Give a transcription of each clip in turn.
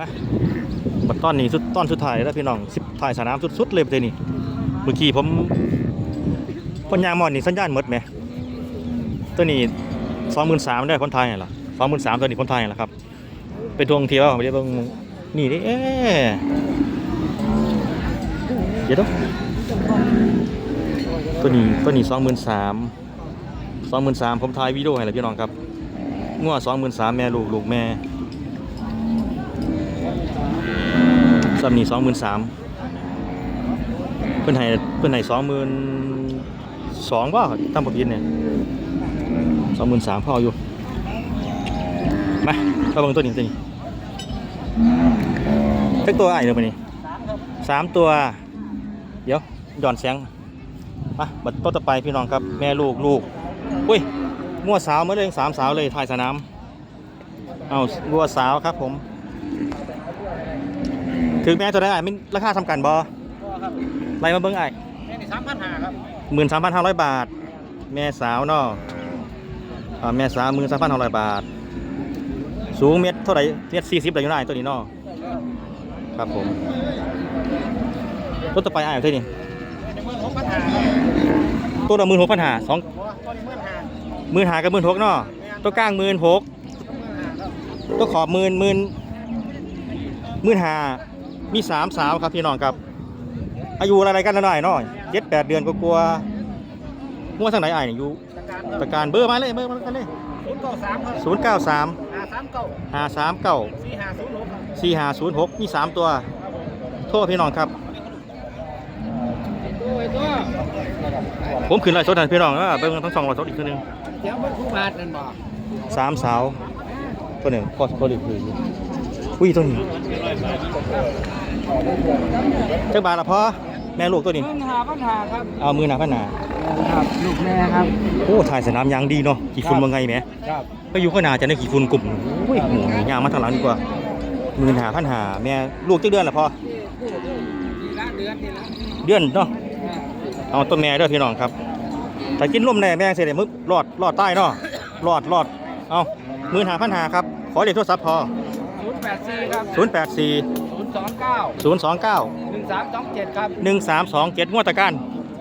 มาบัดตอนนี้สุดตอนสุดท้ายแล้วพี่น้องสิบถ่ายสนามสุดๆเลยประเทศนี้เมื่อกี้ผมคนยางมอนนี่สัญญาณหมดไหมตัวนี้สองหมื่นสามได้คนไทยเหรอสองหมื่นสามตัวนี้คนไทยเหรอครับเป็นทวงทีว่าผมจะเบิ่งนี่นี่เอ๊ะเดี๋ยวต้องตัวนี้ตัวนี้สองหมื่นสามสองหมื่นสามผมถ่ายวิดีโอให้แล้วพี่น้องครับงัวสองหมื่นสามแม่ลูกลูกแม่ สำนี่สองหมื่นสามเพื่อนให้เพื่อนให้สองหมื่นสองว่าตั้งปกินเนี่ยสองหมื่นสามพออยู่มาเข้าเบิ่งตัวนี้ตัวนี้เล็กตัวไอ้เดี๋ยวไปนี่สามตัว เดี๋ยวหย่อนเสียงมาบัดต้นต่อไปพี่น้องครับแม่ลูกลูกอุ้ยมั่วสาวเมื่อเลยสามสาวเลยถ่ายสนามเอาวัวสาวครับผม ถึงแม้ตัวได้อะมันราคาทำกันบอไรมาเบิ้งไอ้แค่นี้สามพันห้าครับหมื่นสามพันห้าร้อยบาท แม่สาวเนาะอ่าแม่สาวหมื่นสามพันห้าร้อยบาท สูงเมตรเท่าไหร่เมตรสี่สิบอะไรอยู่ไหนตัวนี้เนาะครับผมรถต่อไปไอ้ายเอาเท่านี้ในเมืองหกพันห้าครับตัวละหมื่นหกพันหาสองตัวตัวนี้เมืองห้าหมื่นหากับหมื่นหกเนาะตัวกลางหมื่นหกเมืองห้าครับตัวขอบหมื่นหมื่นหมื่นหา มีสามสาวครับพี่น้องครับ อายุอะไรกันหน่อยเนาะเจ็ดแปดเดือนก็กลัวๆมั่วทางไหนไอ้ายเนี่ยอยู่จากการประกันเบอร์มาเลยเบอร์มากันเลยศูนย์เก้าสามครับศูนย์เก้าสามห้าสามเก้าห้าสามเก้าสี่ห้าศูนย์หกครับสี่ห้าศูนย์หกมีสามตัว โทษพี่น้องครับตัวตัวผมขึ้นไลฟ์สดให้พี่น้องอะเบิ่งทั้งสองไลฟ์สดอีกทีหนึงเดี๋ยวมันคู่บาทนั่นบ่สามสาวตัวหนึ่งพอพอดีคืออุ้ยตัวนี้เจ้าบาทละพอแม่ลูกตัวนี้เมืองห้าพันห้าครับเอามือหนาพันหนาครับลูกแม่ครับ โอ้ถ่ายสนามยางดีเนาะกี่ฝุ่นว่าไงแหมครับก็อยู่ก็นาจะได้กี่ฝุ่นกลุ่มโอ้ยโหยางมาทางหลังดีกว่ามือหนาพันหาแม่ลูกเจ้าเดือนละพอนี่ละเดือนนี่ละเดือนเนาะเอาต้นแม่เด้วยพี่น้องครับถ้ากินร่มแน่แม่เสร็จเลยมึกรอดรอดใต้เนาะรอดรอดเอามือหาพันหาครับขอเด็ดโทรศัพท์พอศูนย์แปด สี่ครับ0 8 4ศูนย์สองเก้า0 2 9หนึ่งสามสองเจ็ดครับ1 3 2 7งวดตะการ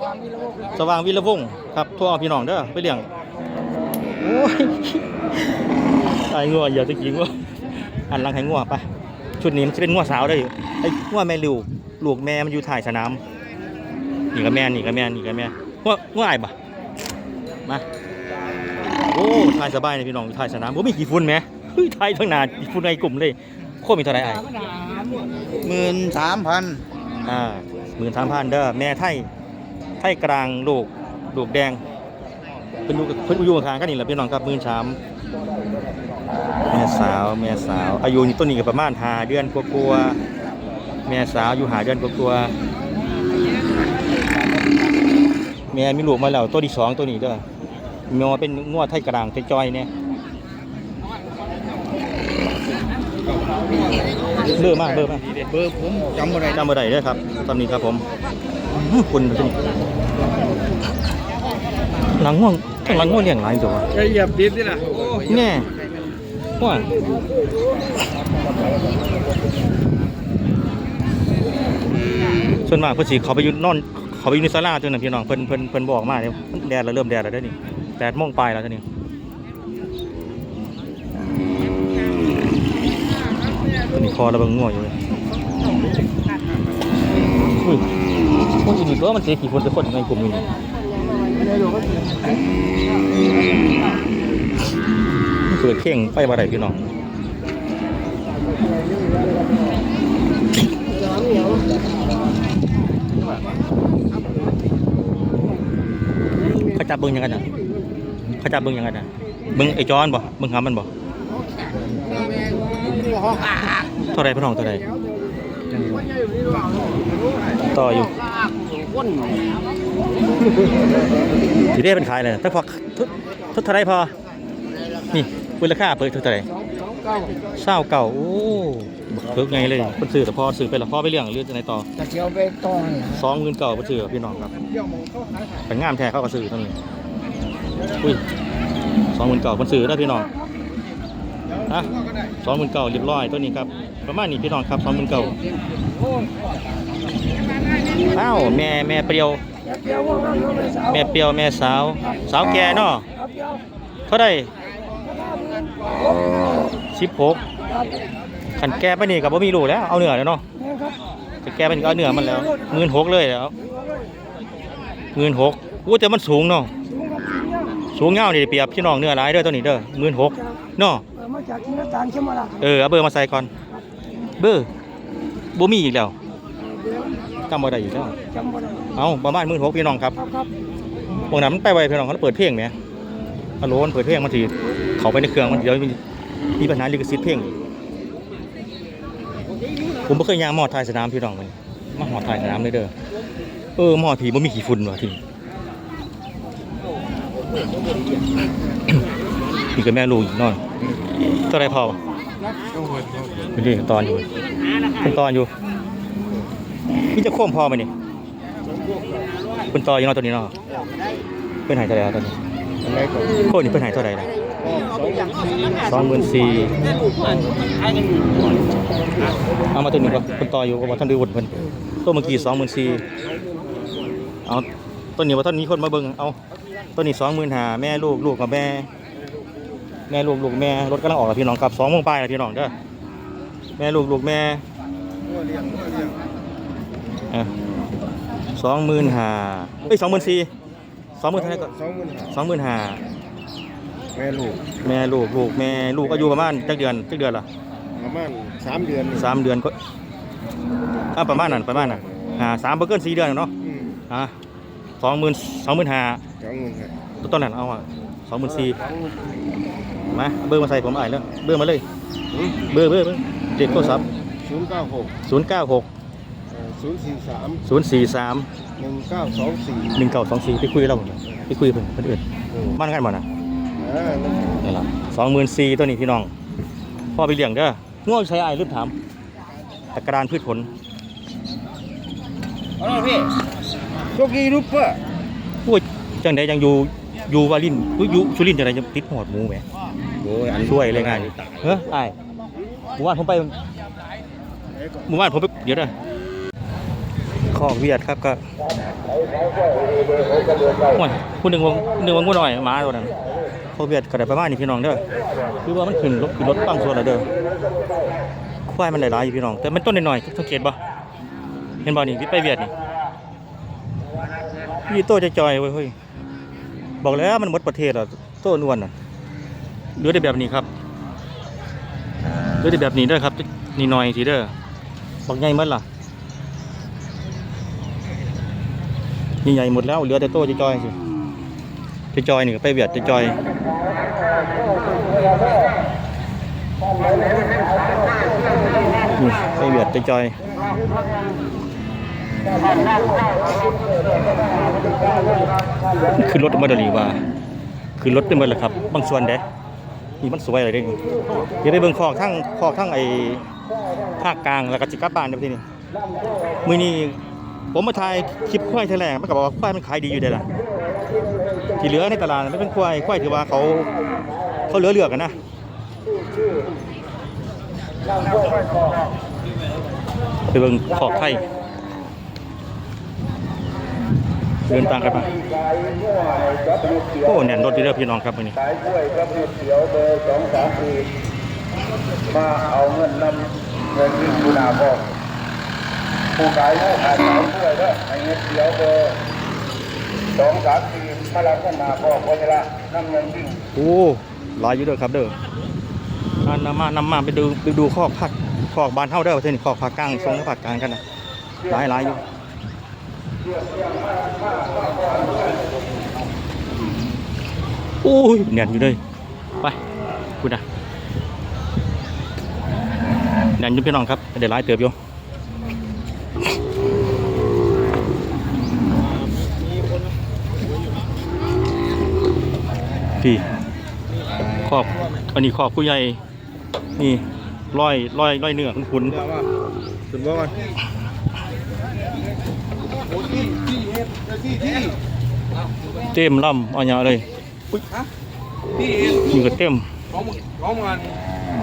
ความวิโรจน์ครับสว่างวิรวงศ์ครับทั่วเอาพี่น้องเด้อไปเลี้ยงโอ้ยไอ้งัวอย่าตะกี้งัวอันหลังให้งัวไปชุดนี้มันจะเป็นงัวสาวได้อยู่ไอ้งัวแม่ลูกลูกแม่มันอยู่ถ่ายสนามนี่กับแม่นี่กับแม่นี่กับแม่งัวงัวไอ้ายปะมาโอ้ถ่ายสบายเลยพี่น้องถ่ายสนามโอ้มีกี่ฝุ่นไหมเฮ้ยถ่ายทั้งหนากี่ฝุ่นในกลุ่มเลย โคตรมีเท่าไหรไอ้ายหมื่นสามพันอ่าหมื่นสามพันเด้อแม่ไทยไทยกลางลูกลูกแดงเพิ่นอยู่กับเพิ่นอยู่ข้างๆกันนี่แหละพี่น้องครับหมื่นสามแม่สาวแม่สาว อายุนี่ต้นนี้ก็ประมาณหาเดือนกว่าๆแม่สาวอยู่หาเดือนกว่าๆแม่มีลูกมาแล้วตัวที่สองตัวนี้เด้อแม่ว่าเป็นงวดไทยกลางไทยจอยเนี่ย เบอร์มากเบอร์มากเบอร์ผมจำอะไรจำบ่ได้เด้อครับตำนี้ครับผมอื้อคุณเป็นหลังง่วงข้างหลังง่วงเลี้ยงหลายตัววะจะเหยียบดินนี่นะแน่ว่าส่วนมากเพิ่นสิเขาไปอยู่นอนเขาไปอยู่ในศาลาตัวนั้นพี่น้องเพิ่นเพิ่นเพิ่นบอกมาเนี่ยแดดแล้วเริ่มแดดแล้วเด้อนี่แดดโมงปลายแล้วเด้อนี่ตัวนี้ คอระเบิงง่วงอยู่เลยอุ้ยคนอื่นก็มันเสียกี่คนแต่คนในกลุ่มนี้เปิดเข่งไปบ่ได้พี่น้องเขาจับเบิ้งยังไงนะเขาจับเบิ้งยังไงนะเบิ้งไอ้จอนบ่เบิ้งหามันบ่ เท่าไรพี่น้องเท่าไรต่ออยู่สีได้เป็นขายเลยถ้าพอทุกทุกเท่าไรพอ นี่คุณราคาเปิดเท่าไหร่เศร้าเก่าโอ้เพิกไงเลยคนซื้อแต่พอซื้อไปและพอไปเลี้ยงเรื่องจะไหนต่อจะเกี่ยวไปต่อสองหมื่นเก่าไปซื้อพี่น้องครับเกี่ยวมองเข้าขายขายแต่งามแท้เขาก็ซื้อเท่านี้อุ้ยสองหมื่นเก่าคนซื้อได้พี่น้อง ฮะสองหมื่นเก่าเรียบร้อยตัวนี้ครับ ประมาณนี้พี่น้องครับสองหมื่นเก้าอ้าวแม่แม่เปรียว แม่เปรียวแม่สาว สาวแก่เนาะเท่าไดสิบหกขันแก่ไปนี่กับบ่มีลูแล้ว เอาเนื้อแล้วเนาะจะแก่ไปนี่ก็เอาเนื้อมันแล้วหมื่นหกเลยแล้วหมื่นหกอู้แต่มันสูงเนาะสูงครับสูงเนี่ยสูงเงานี่เปรียบพี่น้องเนื้อหลายเด้อตัวนี้เด้อหมื่นหกเนาะ ออมาจากที่น้ำตาลใช่ไหมล่ะเออเอาเบอร์มาใส่ก่อน เบอร์บ่มีอีกแล้วเดี๋ยวจำบ่ได้อีกแล้ว จำบ่ได้เอาประมาณหมื่นหกพี่น้องครับครับครับพวกนั้นมันไปไวพี่น้องเขาเปิดเพลงไหมฮัลโหลมันเปิดเพลงมันทีเขาไปในเครื่องมันเดี๋ยวมีมีปัญหาลิขสิทธิ์เพลงอีกผมไม่เคยยางมอดทายสนามพี่น้องมันมาหอดทายสนามเลยเด้อ เออมอดผีมันมีขี้ฝุ่นว่ะทีนี่ก็แม่ลูกอีกหน้อย เท่าไรพอไม่ด้ตอนอยู่เป็นตอนอยู่นี่จะโค้งพอไหมนี่เป็นตอนอยู่นาะตัวนี้เนาะเป็นหายเท่าไหร่แล้วตอนนี้อะไรก่อนโค้นี่เป็นหายเท่าไหร่ละสองหมื่นสี่สองหมื่นสี่เอามาตัวนี้ก็เป็นต่ออยู่ก็บ่ท่านดูวุ่นเพิ่นตัวเมื่อกี้สองหมื่นสี่เอาตัวนี้ว่าท่านมีคนมาเบิ่งเอาตัวนี้สองหมื่นห้าแม่ลูกลูกกับแม่ แม่ลูกลูกแม่รถกำลังออกแล้วพี่น้องครับสองโมงปลายแล้วพี่น้องเด้อแม่ลูกลูกแม่สองหมื่นห้าเอ้ยสองหมื่นสี่สองหมื่นเท่าไหร่ก็สองหมื่นสองหมื่นห้าแม่ลูกแม่ลูกลูกแม่ลูกอายุประมาณจักเดือนจักเดือนละประมาณสามเดือนนี่สามเดือนก็อ่าประมาณนั้นประมาณนั้นอ่าสามเปอร์เกินสี่เดือนเนาะอืมอ่าสองหมื่นสองหมื่นห้าสองหมื่นครับต้นนั้นเอาอะส องหมื่นสี่มาเอาเบอร์มาใส่ผมอ่านแล้วเบอร์มาเลย เบอร์เบอร์เบอร์เด็กโทรศัพท์ศูนย์เก้าหกศูนย์เก้าหกศูนย์สี่สามศูนย์สี่สามหนึ่งเก้าสองสี่หนึ่งเก้าสองสี่ไปคุยกับเราผมไปคุยกับเพิ่นเพิ่นเอื่นบ้านกันบ่นะอ่านั่นนี่ละสองหมื่นสี่ตัวนี้พี่น้อง พ่อไปเลี้ยงเด้อง่วงใช้ไอ้ลืมถามตะกร้ารพืชผลเอาละพี่โชคดีรูปเปอร์พูดจังใดยังอยู่ อยู่วาลินอยู่อยู่สุรินทร์จังใดยังติดหอดหมูแหมโอ้ยอันช่วยเลยงานเฮ้ยไอ้หมู่บ้านผมไปหมู่บ้านผมไปเดี๋ยวนะขอกเวียดครับก็โอ้ยพูดหนึ่งวงหนึ่งวงงูหน่อยหมาตัวนั้นขอกเวียดก็ได้ประมาณนี้พี่น้องเด้อคือว่ามันขึ้นรถขึ้นรถตั้งส่วนแล้วเด้อควายมันหลายๆอยู่พี่น้อง แต่มันต้นน้อยๆสังเกตบ่เห็นบ่นี่ที่ไปเวียดนี่พี่โตจะจอยๆเว้ยเฮ้ย บอกแล้วมันหมดประเทศแล้วโตนวนน่ะเหลือได้แบบนี้ครับเหลือได้แบบนี้ด้อครับ นี่หน่อยทีเด้อบอกใหญ่หมดล่ะนี่ใหญ่หมดแล้วเหลือแต่โต้จะจอยสิจะจอยหนี่ก็ไปเวียดจะจอยไปเวียดจะจอย ขึ้นรถมาเดลีว่าขึ้นรถได้หมดแล้วครับ บางส่วนเด้นี่มันสวยเลยเด้นี่เดี๋ยวไปเบิ่งคอกทั้งคอกทั้งไอ้ภาคกลางแล้วก็จิกลับบ้านเดี๋ยวทีนี้มื้อนี้ผมมาถ่ายคลิปควายแถลงมันก็บอกว่าควายมันขายดีอยู่เด้ล่ะที่เหลือในตลาดไม่เป็นควายควายถือว่าเขาเขาเหลือเลือกกันนะไปเบิ่งคอกไทย เดินตามกันมาโอ้แน่นรถดีเด้อพี่น้องครับมื้อนี้ขายกล้วยกับเห็ดเขียวเบอร์สองสามสี่มาเอาเงินนำเงินที่คุณอาบอกผู้ขายผู้ขายขายกล้วยเด้อไอ้เห็ดเขียวเบอร์สองสามสี่มารับเงินนาบอกคนละนำเงินที่โอ้หลายอยู่เด้อครับเด้ออ่านำมานำมาไปดูไปดูคอกผักคอกบานเฮาเด้อเท่นี้คอกผักกลางทรงผักกลางกันนะหลายหลายอยู่ อ้ยแน่นอยู่เลยไปคุณนะแน่นยู่พี่น้องครับเดี๋ยวหลายเติบอยู่พี่ขอบอันนี้ขอบผู้ใหญ่นี่ร้อยร้อยร้อยเนื้อคุณคุณเดี๋ยวว่าถึงว่ามันโอ้ที่ที่ เฮ็ดที่ที่เต็มลำเอันยาเลยที่เฮ็ดนี่ก็เต็มของมึงของมัน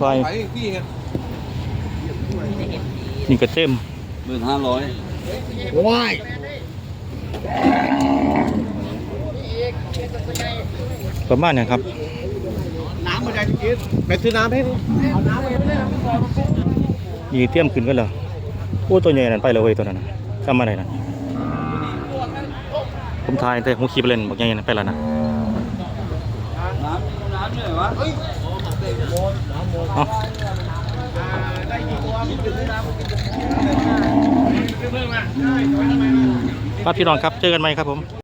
ควายไปที่เฮ็ดนี่ก็เต็มหมื่นห้าร้อยว้ายประมาณเนี้ครับ น้ำมาได้กินไปซื้อน้ำให้ดิเอาน้ำมาให้ยีเตรียมขึ้นกันแล้วโอ้ตัวใหญ่นั่นไปแล้วเว้ยตัวนั้นน่ะจำมาได้นะ ผมทายแต่ผมขี่ไปเล่นบอกยังไงนะไปแล้วนะน้ำน้ำเหนื่อยวะเอาครับพี่น้องครับ เจอกันไหมครับผม